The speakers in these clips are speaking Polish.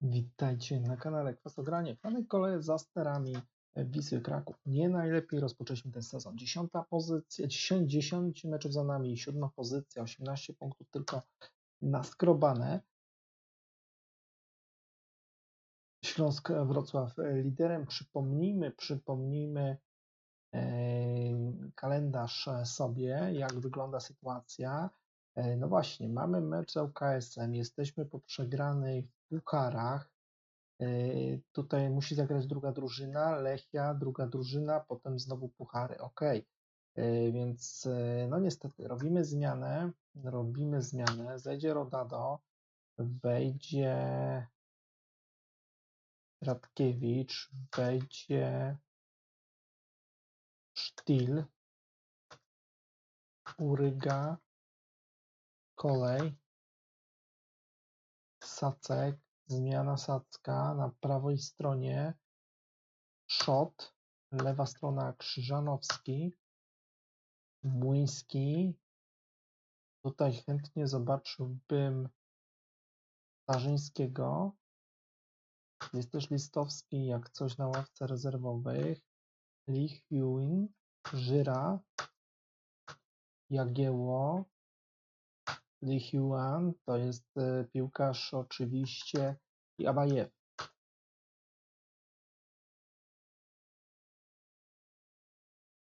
Witajcie na kanale Kwasogranie. Franek Kole za sterami Wisły Kraków. Nie najlepiej rozpoczęliśmy ten sezon. Dziesiąta pozycja, 10, 10 meczów za nami, siódma pozycja, 18 punktów tylko naskrobane. Śląsk Wrocław liderem. Przypomnijmy, przypomnijmy e, kalendarz sobie, jak wygląda sytuacja. E, No właśnie, mamy mecz z ŁKS-em, jesteśmy po przegranej w pucharach. E, Tutaj musi zagrać druga drużyna, Lechia, druga drużyna, potem znowu puchary. Ok, więc e, no niestety robimy zmianę, robimy zmianę, zejdzie Rodado, wejdzie Radkiewicz, wejdzie Sztil, Uryga, kolej, Sacek, zmiana Sacka na prawej stronie, Szot, lewa strona Krzyżanowski, Młyński. Tutaj chętnie zobaczyłbym Starzyńskiego. Jest też Listowski, jak coś na ławce rezerwowych. Lee Hewin, Żyra, Jagieło, Lee Hyuan, to jest e, piłkarz oczywiście i Abajew.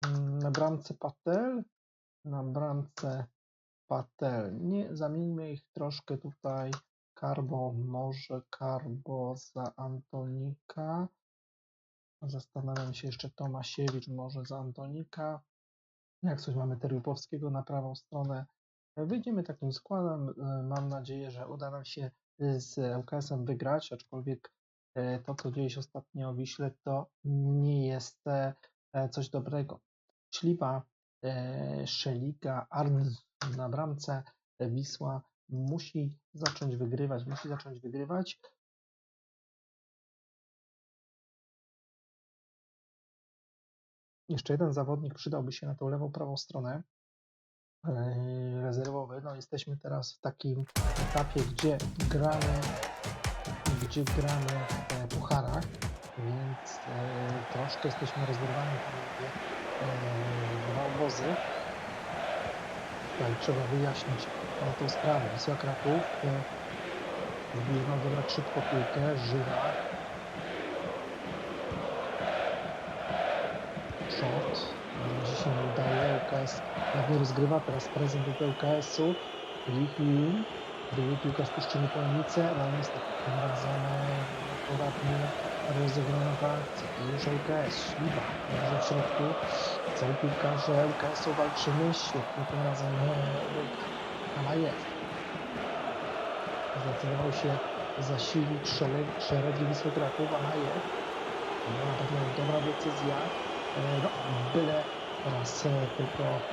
Mm, Na bramce Patel, na bramce Patel. Nie zamieńmy ich troszkę tutaj. Karbo, może Karbo za Antonika. Zastanawiam się jeszcze Tomasiewicz, może za Antonika. Jak coś mamy Terjupowskiego na prawą stronę. Wyjdziemy takim składem. E, Mam nadzieję, że uda nam się e, z ŁKS-em wygrać, aczkolwiek e, to, co dzieje się ostatnio w Wiśle, to nie jest coś dobrego. Śliwa, Szeliga, Arn na bramce, Wisła musi zacząć wygrywać, musi zacząć wygrywać. Jeszcze jeden zawodnik przydałby się na tą lewą, prawą stronę rezerwowy. No jesteśmy teraz w takim etapie, gdzie gramy, gdzie gramy w e, pucharach, więc e, troszkę jesteśmy rozerwani e, dwa obozy. Tutaj trzeba wyjaśnić e, tą sprawę. Wisła Kraków e, zbliża zabrać szybko piłkę, Żyra, short. Dzisiaj nie LKS ładnie rozgrywa. Teraz prezent do LKS-u. Lichium. Były piłka spuszczenie po ulicy, ale niestety tym razem poradnie rozegrana ta akcja. Już LKS. Śliwa. Dobrze w środku. Cały piłkarze LKS-u walczymy. Świetnie tym razem Kamajew. Zdecydował się zasilić szereg, szeregi Wisły Kraków, Amajew. No, na pewno dobra decyzja. E, No, byle teraz tylko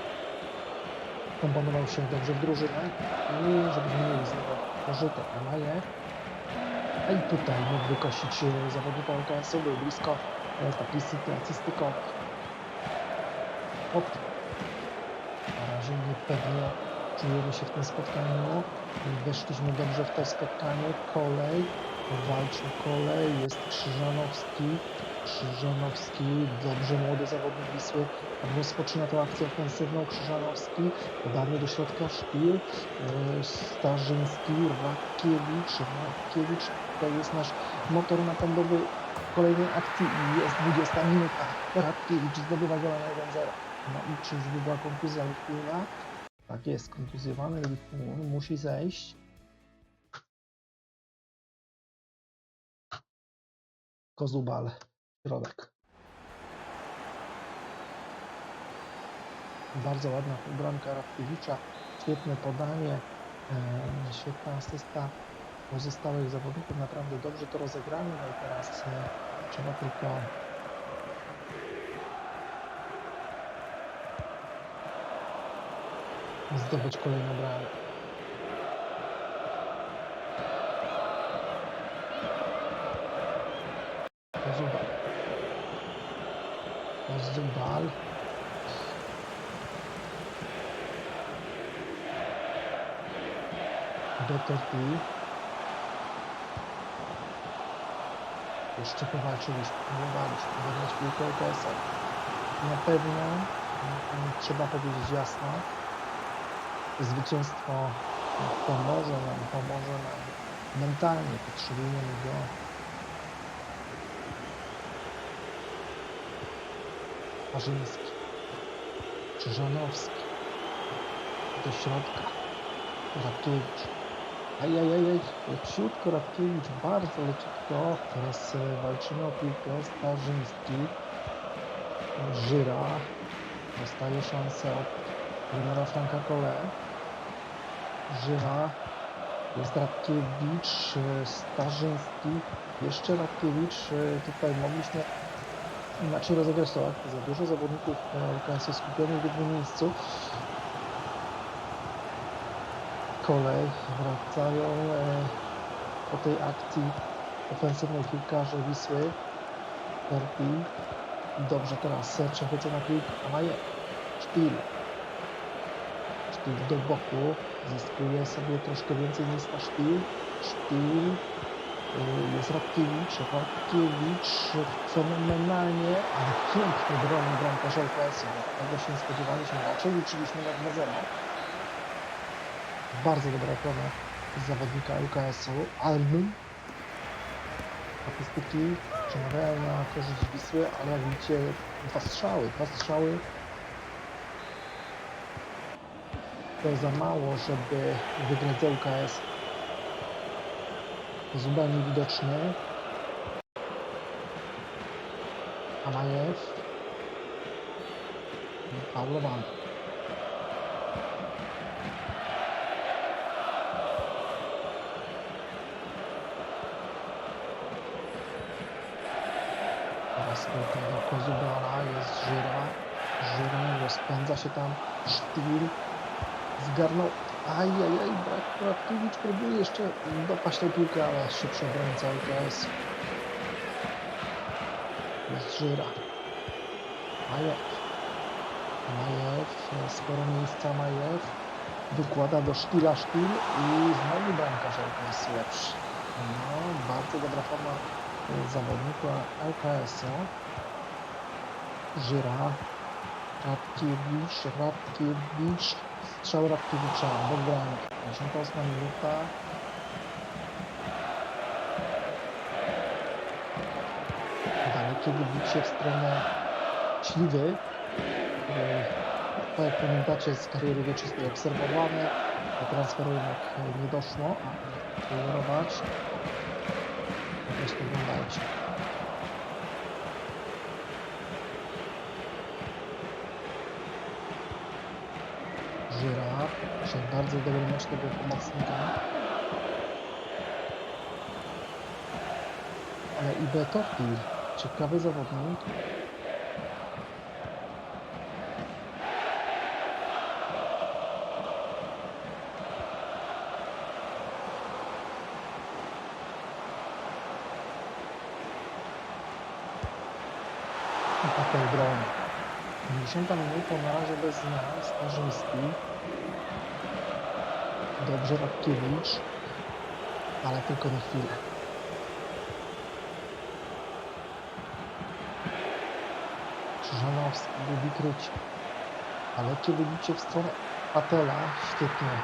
komponował się dobrze w drużynę i żebyśmy mieli z niego pożytek. Amaje. A i tutaj mógł wykosić e, zawodnika LKS-u, był blisko e, takiej sytuacji stykowej. Hop. Na razie niepewnie czujemy się w tym spotkaniu. Weszliśmy dobrze w to spotkanie. Kolej. Walczył kolej. Jest Krzyżanowski. Krzyżanowski, dobrze młody zawodnik Wisły, rozpoczyna tę akcję ofensywną, Krzyżanowski, podanie do środka Szpil, e, Starzyński, Rakiewicz, Rakiewicz, to jest nasz motor napędowy kolejnej akcji i jest 20 minuta, Rakiewicz zdobywa gola na 1-0. No i czyżby była kontuzja Litwina? Tak jest, kontuzjowany Litwin musi zejść. Kozubal, środek. Bardzo ładna bramka Radkiewicza, świetne podanie, e, świetna asysta pozostałych zawodników, naprawdę dobrze to rozegranie, no i teraz e, trzeba tylko zdobyć kolejną bramkę. Kozubal. Kozubal. Doterty. Jeszcze powalczyliśmy, próbowaliśmy odegrać piłkę LKS-a. Na pewno mm, trzeba powiedzieć jasno, zwycięstwo pomoże nam, pomoże nam mentalnie, potrzebujemy go. Parzyński, Krzyżanowski, do środka, Ratkiewicz. Ajajajaj, leciutko Ratkiewicz, bardzo leciutko. Teraz e, walczymy o piłkę, Starzyński, Żyra, dostaje szansę od trenera Franka Kole. Żyra, jest Radkiewicz, e, Starzyński, jeszcze Radkiewicz. e, Tutaj mogliśmy inaczej rozegrać to. Za dużo zawodników e, LKS skupionych w jednym miejscu. Kolej wracają e, po tej akcji ofensywnej piłkarze Wisły. Perpi. Dobrze teraz e, przechwycona piłka. Amaje. Szpil. Szpil do boku. Zyskuje sobie troszkę więcej miejsca Szpil. Szpil. Y, Jest Radkiewicz. Radkiewicz fenomenalnie, ale pięknie broni bramkarz LKS-u. Tego się nie spodziewaliśmy. Raczej liczyliśmy na 2-0. Bardzo dobra ochrona zawodnika LKS-u. Alnum. Statystyki przemawiają na korzyść Wisły, ale jak widzicie, dwa strzały. Dwa strzały to za mało, żeby wygrać z LKS. Zuba niewidoczny. Amajew. Faulowany. Teraz piłka do Kozubala, jest Żyra. Żyra rozpędza się tam. Sztil. Zgarnął. Ajajaj, brak Radkiewicz próbuje jeszcze dopaść tę piłkę, ale szybszy obrońca LKS. Jest Żyra. Majew. Majew, sporo miejsca Majew. Wykłada do Sztila Sztil i znowu bramkarz LKS lepszy. No, bardzo dobra forma zawodnika LKS-u. Żyra. Radkiewicz, Radkiewicz, strzał Radkiewicza, Bogdanek, 58 minuta. Dalekie wybicie w stronę Śliwy. E, Tak jak pamiętacie z kariery wieczystej obserwowane, do transferu jednak nie doszło, a trenować. Prostu oglądajcie. Żyra, dzisiaj bardzo dobry mecz tego pomocnika. Ale i Betofil, ciekawy zawodnik. I taką broni. 50 minuta na razie bez zmian. Starzyński. Dobrze Radkiewicz. Ale tylko na chwilę. Krzyżanowski lubi krycie. Ale kiedy bicie w stronę Patela, świetnie.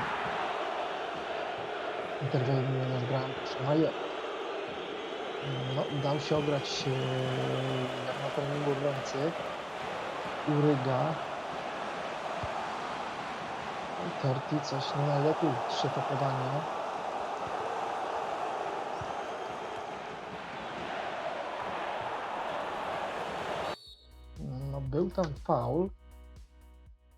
Interweniuje nasz bramkarz. Majer. No, dał się ograć jak na treningu obrońcy. Uryga. Torti coś nie najlepiej trzy to podanie. No był tam faul.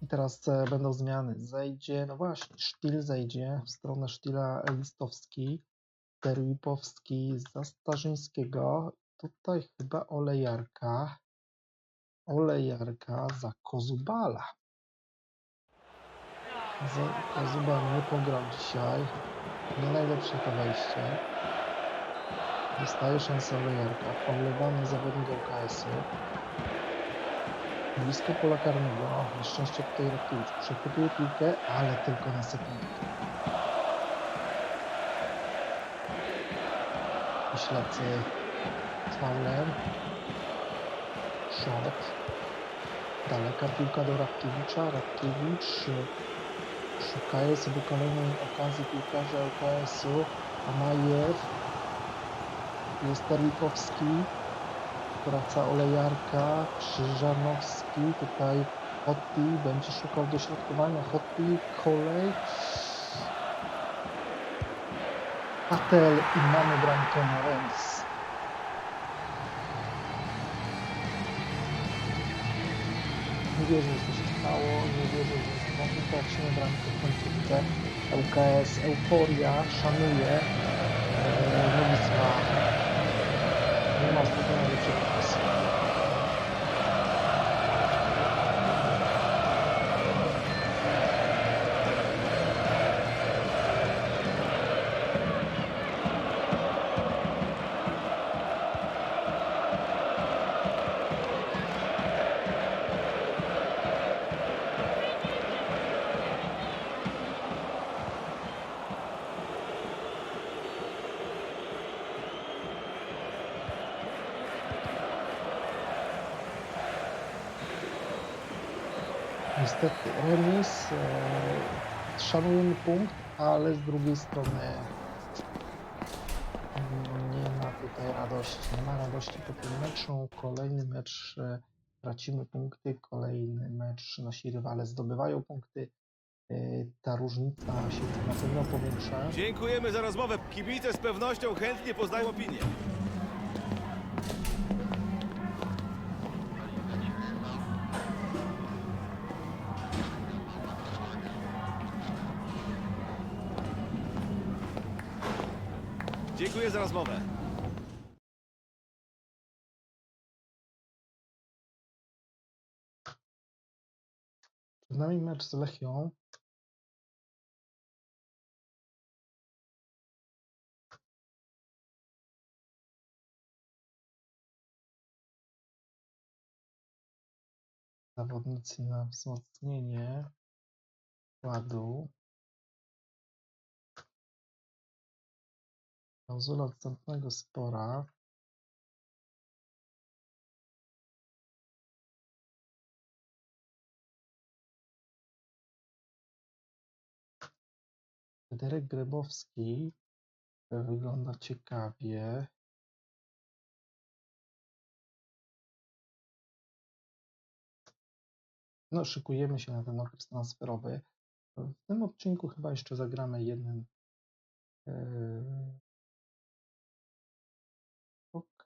I teraz będą zmiany. Zejdzie, no właśnie, Sztil zejdzie w stronę Sztila Listowski. Terwipowski za Starzyńskiego. Tutaj chyba Olejarka. Olejarka za Kozubala. Za Kozubal nie pograł dzisiaj. Nie najlepsze to wejście. Dostaje szansę Olejarka. Faulowany zawodnik LKS-u. Blisko pola karnego. Na szczęście tutaj Rakiewicz przechwytuje piłkę, ale tylko na sekundę. Śledzy Fauler. Short. Daleka piłka do Radkiewicza. Radkiewicz szukaje sobie kolejnej okazji piłkarza LKS-u. Amajew. Jest Terlikowski. Wraca Olejarka. Krzyżanowski. Tutaj Hotti będzie szukał dośrodkowania. Hotti, kolej. Patel i mamy bramkę remis. Nie wierzę, że to się stało. Nie wierzę, że znowu tracimy bramkę w końcówce. LKS, euforia, szanuje. Eee, no Wisła. Nie ma ostatniego lepszego Niestety remis. E, szanujemy punkt, ale z drugiej strony nie ma tutaj radości. Nie ma radości po tym meczu. Kolejny mecz e, tracimy punkty, kolejny mecz nasi rywale zdobywają punkty. E, ta różnica się na pewno powiększa. Dziękujemy za rozmowę. Kibice z pewnością chętnie poznają opinię. Za rozmowę. Przed nami mecz z Lechią. Zawodnicy na wzmocnienie składu. Klauzula odstępnego spora. Fryderyk Grybowski e, wygląda ciekawie. No, szykujemy się na ten okres transferowy. W tym odcinku chyba jeszcze zagramy jednym.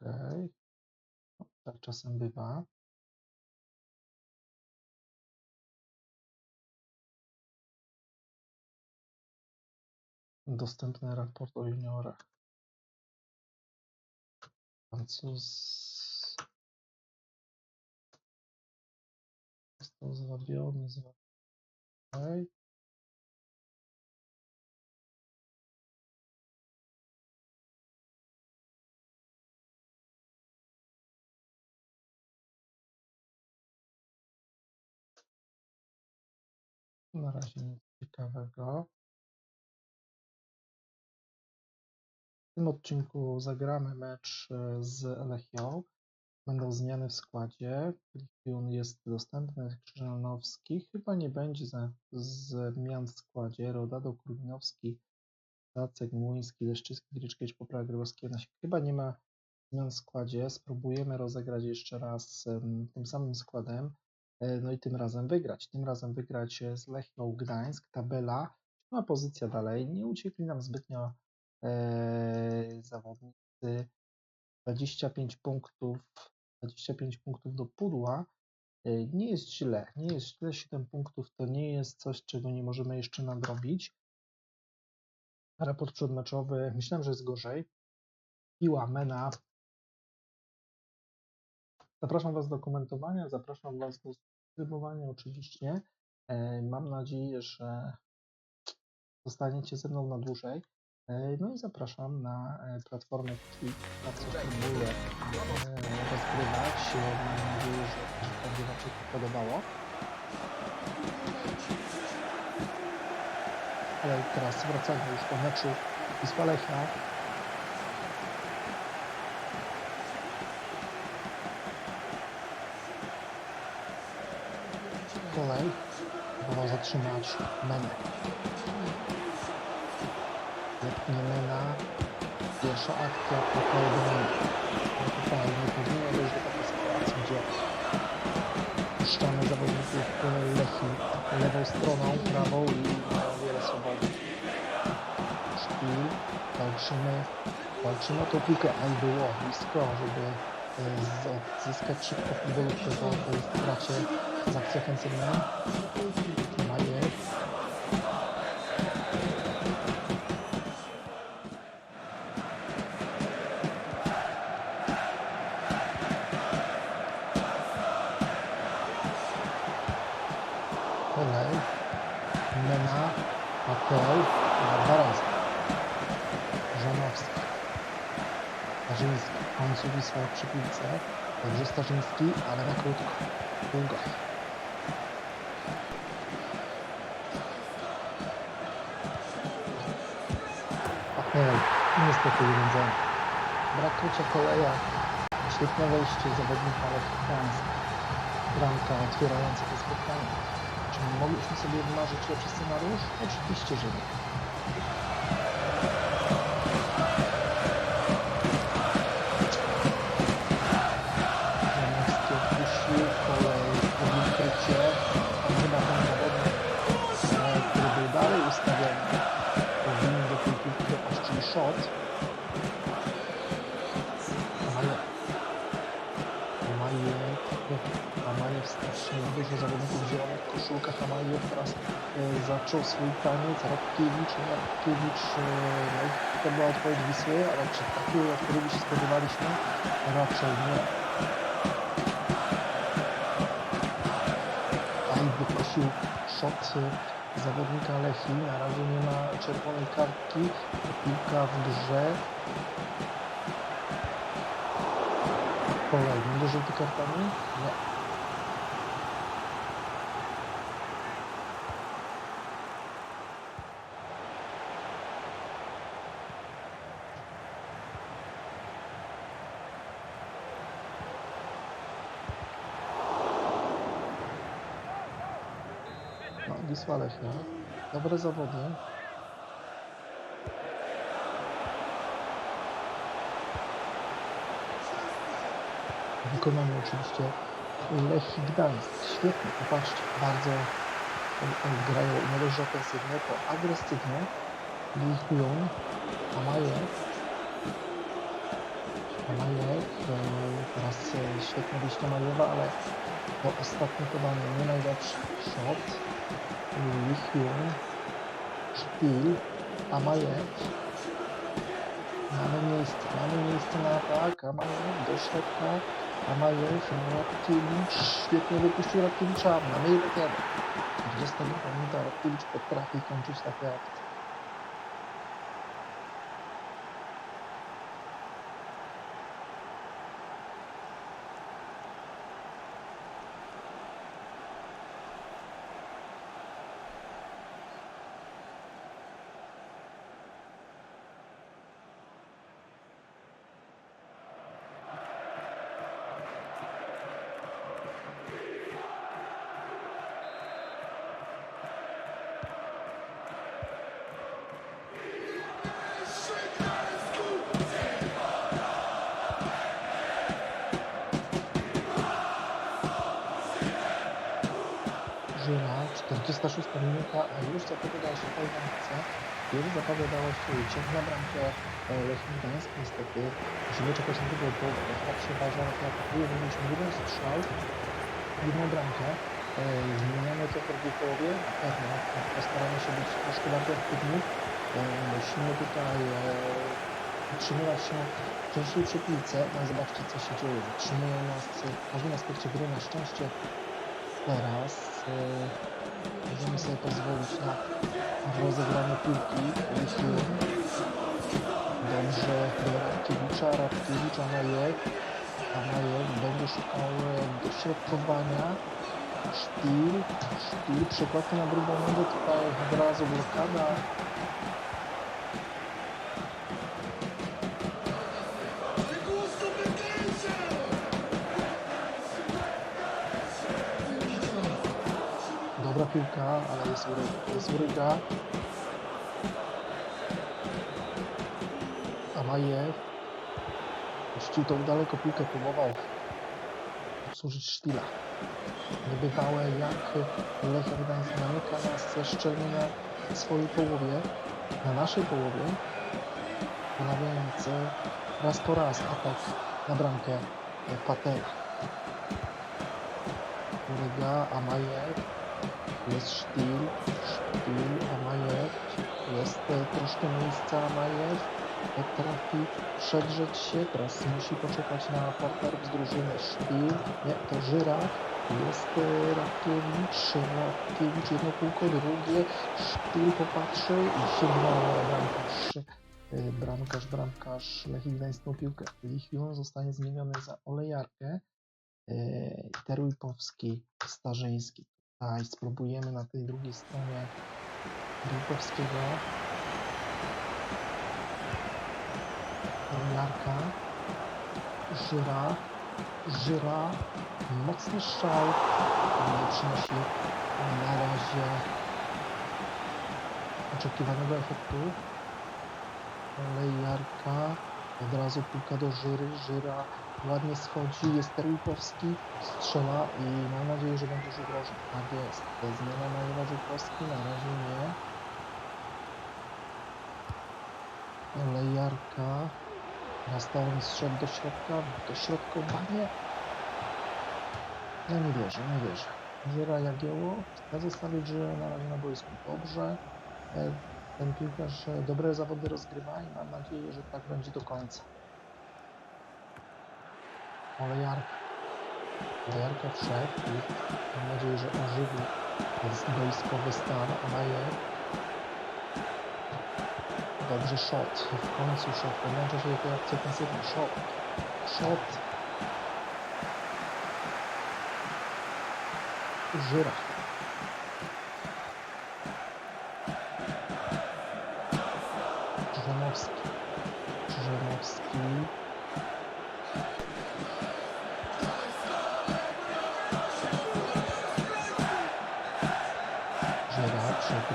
Okej. No, tak czasem bywa. Dostępny raport o juniorach. Francuz został zwabiony. zwa- Na razie nic ciekawego. W tym odcinku zagramy mecz e, z Lechią. Będą zmiany w składzie. Lichiun jest dostępny. Krzyżanowski chyba nie będzie zmian w składzie. Rodado Krubinowski, Jacek Młyński, Leszczyński, Gryczkiewicz, Poprawa Grybowskiego. Chyba nie ma zmian w składzie. Spróbujemy rozegrać jeszcze raz tym samym składem. E, No i tym razem wygrać. Tym razem wygrać e, z Lechią Gdańsk. Tabela, siódma pozycja dalej. Nie uciekli nam zbytnio e, zawodnicy. 25 punktów, 25 punktów do pudła. E, Nie jest źle, nie jest źle. 7 punktów to nie jest coś, czego nie możemy jeszcze nadrobić. Raport przedmeczowy, myślałem, że jest gorzej. Piła Mena. Zapraszam Was do komentowania, zapraszam Was do subskrybowania oczywiście. E, Mam nadzieję, że zostaniecie ze mną na dłużej. E, No i zapraszam na e, platformę Kick, na co rozgrywać. Mam nadzieję, że będzie Wam się podobało. Ale teraz wracamy już do meczu Wisła Lechia. Kolej. Próbował zatrzymać Menę. Zetnie Mena. Pierwsza akcja po kolei do Meny. No tutaj nie powinno dojść do takiej sytuacji, gdzie puszczamy zawodników Lechi lewą stroną, prawą i mają wiele swobody. Szpil, walczymy, walczymy o tą piłkę, ale było blisko, żeby e, odzyskać szybko futbolówkę po tej stracie z akcji ofensywnej. Majek. Mena. Matej. Na dwa razy. Żanowski. Starzyński. W końcu Wisła przy piłce. Dobrze Starzyński, ale na krótko. Długo. Matej. Niestety 1-0. Brak krycia koleja. Świetne wejście zawodnika Gdańsk. Bramka otwierająca to spotkanie. Czy mogliśmy sobie wymarzyć lepszy scenariusz? Oczywiście, że nie. Zaczął swój taniec. Radkiewicz, Radkiewicz, e, no to była odpowiedź Wisły, ale czy takiej, o której by się spodziewaliśmy? Raczej nie. Aj wyprosił shot e, zawodnika Lechi. Na razie nie ma czerwonej kartki. Piłka w grze. Kolej, będzie żółty kartami? Nie. No, Wisła Lechia. Dobre zawody. Wykonamy oczywiście Lech Gdańsk. Świetnie, popatrzcie, bardzo grają nie dość ofensywnie, to agresywnie. Lichują, Amajew. Amajew, e, teraz e, świetne wyjście Majewa, ale to ostatnie podanie nie najlepszy shot. Lichują, Szpil, Amajew. Mamy miejsce, mamy miejsce na atak, Amajew do środka, Amajew, Radkiewicz, świetnie wypuścił Radkiewicza, mamy 1-1. 42 minuta, Radkiewicz potrafi kończyć takie akcje. 46 minuta, a już zapowiadała się fajna akcja. Już zapowiadała się ciąg na bramkę e, Lechii Gdańsk. Niestety musimy czekać na tego bo tak się uważa, że atakuje, mieliśmy jeden strzał, jedną bramkę. E, Zmieniamy to w drugiej połowie, na pewno postaramy się być troszkę bardziej aktywni. E, Musimy tutaj utrzymywać się częściej przy piłce. No zobaczcie co się dzieje. Zatrzymują nas w każdym aspekcie gry na szczęście teraz możemy sobie pozwolić na rozegranie piłki. Jeśli dobrze do Radkiewicza, Radkiewicz, Amajew, Amajew będzie szukał e, dośrodkowania. Szpil, szpil, przekładka na drugą nogę, tutaj od razu blokada. Piłka, ale jest Uryga. Jest Uryga. Amajew. Puścił tą daleko piłkę, próbował obsłużyć Sztila. Niebywałe jak Lechia Gdańsk zamyka nas szczelnie na swojej połowie, na naszej połowie, e, raz po raz atak na bramkę Patela. Uryga, Amajew, jest Sztil, Sztil, Amajew, jest e, troszkę miejsca Amajew, potrafi przedrzeć się, teraz musi poczekać na partnerów z drużyny. Nie, to Żyra, jest Radkiewicz, Radkiewicz jedno kółko, drugie, Sztil popatrzył i bramkarz, e, bramkarz, bramkarz Lechii Gdańsk tą piłkę lichwią, zostanie zmieniony za Olejarkę, e, Terujpowski, Starzyński. Tutaj spróbujemy na tej drugiej stronie Terujpowskiego. Olejarka, Żyra, Żyra, mocny strzał, nie przynosi na razie oczekiwanego efektu. Olejarka, od razu piłka do Żyry, Żyra ładnie schodzi, jest Terlikowski, strzela i mam nadzieję, że będzie rzut rożny. Tak jest, zmiana na Ewa Żukowski, na razie nie. Olejarka, Nastałem strzał do środka, do środkowanie. Ja nie wierzę, nie wierzę. Żyra Jagiełło chce zostawić Żyrę na razie na boisku dobrze. E, Ten piłkarz e, dobre zawody rozgrywa i mam nadzieję, że tak będzie do końca. Olejarka. Olejarka wszedł i mam nadzieję, że ożywi boiskowy stan. Amajer. Dobrze, shot. W końcu shot. Połącza się do akcji. Shot. Shot. Żyra. Krzyżanowski. Krzyżanowski.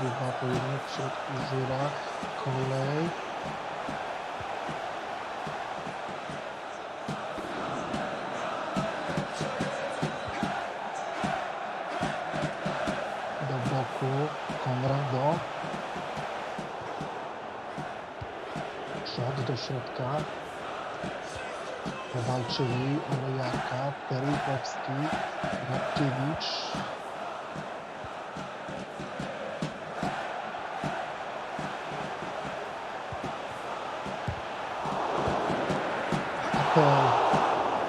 Pojedynek w środku Żyra. Kolej. Do boku. Konrado. Szot do środka. Powalczyli Olejarka, Terlikowski, Radkiewicz. Apel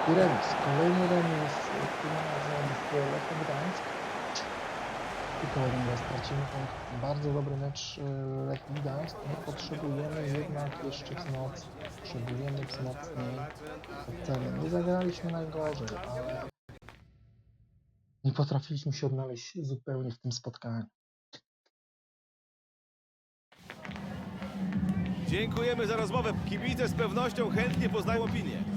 i remis. Kolejny remis tym razem w Lechii Gdańsk. Tylko jeden raz stracimy punkt. Bardzo dobry mecz y, Lechii Gdańsk. My potrzebujemy jednak jeszcze wzmocnić. Potrzebujemy wzmocnień oceny. Nie zagraliśmy najgorzej, ale nie potrafiliśmy się odnaleźć zupełnie w tym spotkaniu. Dziękujemy za rozmowę. Kibice z pewnością chętnie poznają opinię.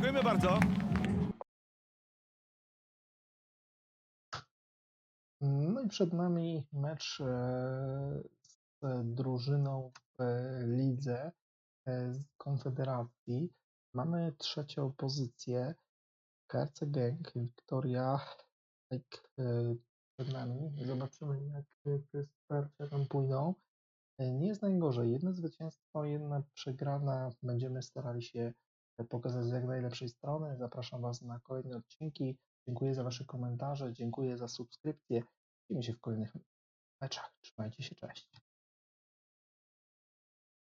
Dziękujemy bardzo. No i przed nami mecz e, z drużyną w lidze e, z Konfederacji. Mamy trzecią pozycję. KRC Genk, Wiktoria tak e, przed nami. Zobaczymy jak te starcia tam pójdą. E, Nie jest najgorzej. Jedno zwycięstwo, jedna przegrana. Będziemy starali się pokazać z jak najlepszej strony. Zapraszam Was na kolejne odcinki. Dziękuję za Wasze komentarze, dziękuję za subskrypcję. Widzimy się w kolejnych meczach. Trzymajcie się, cześć.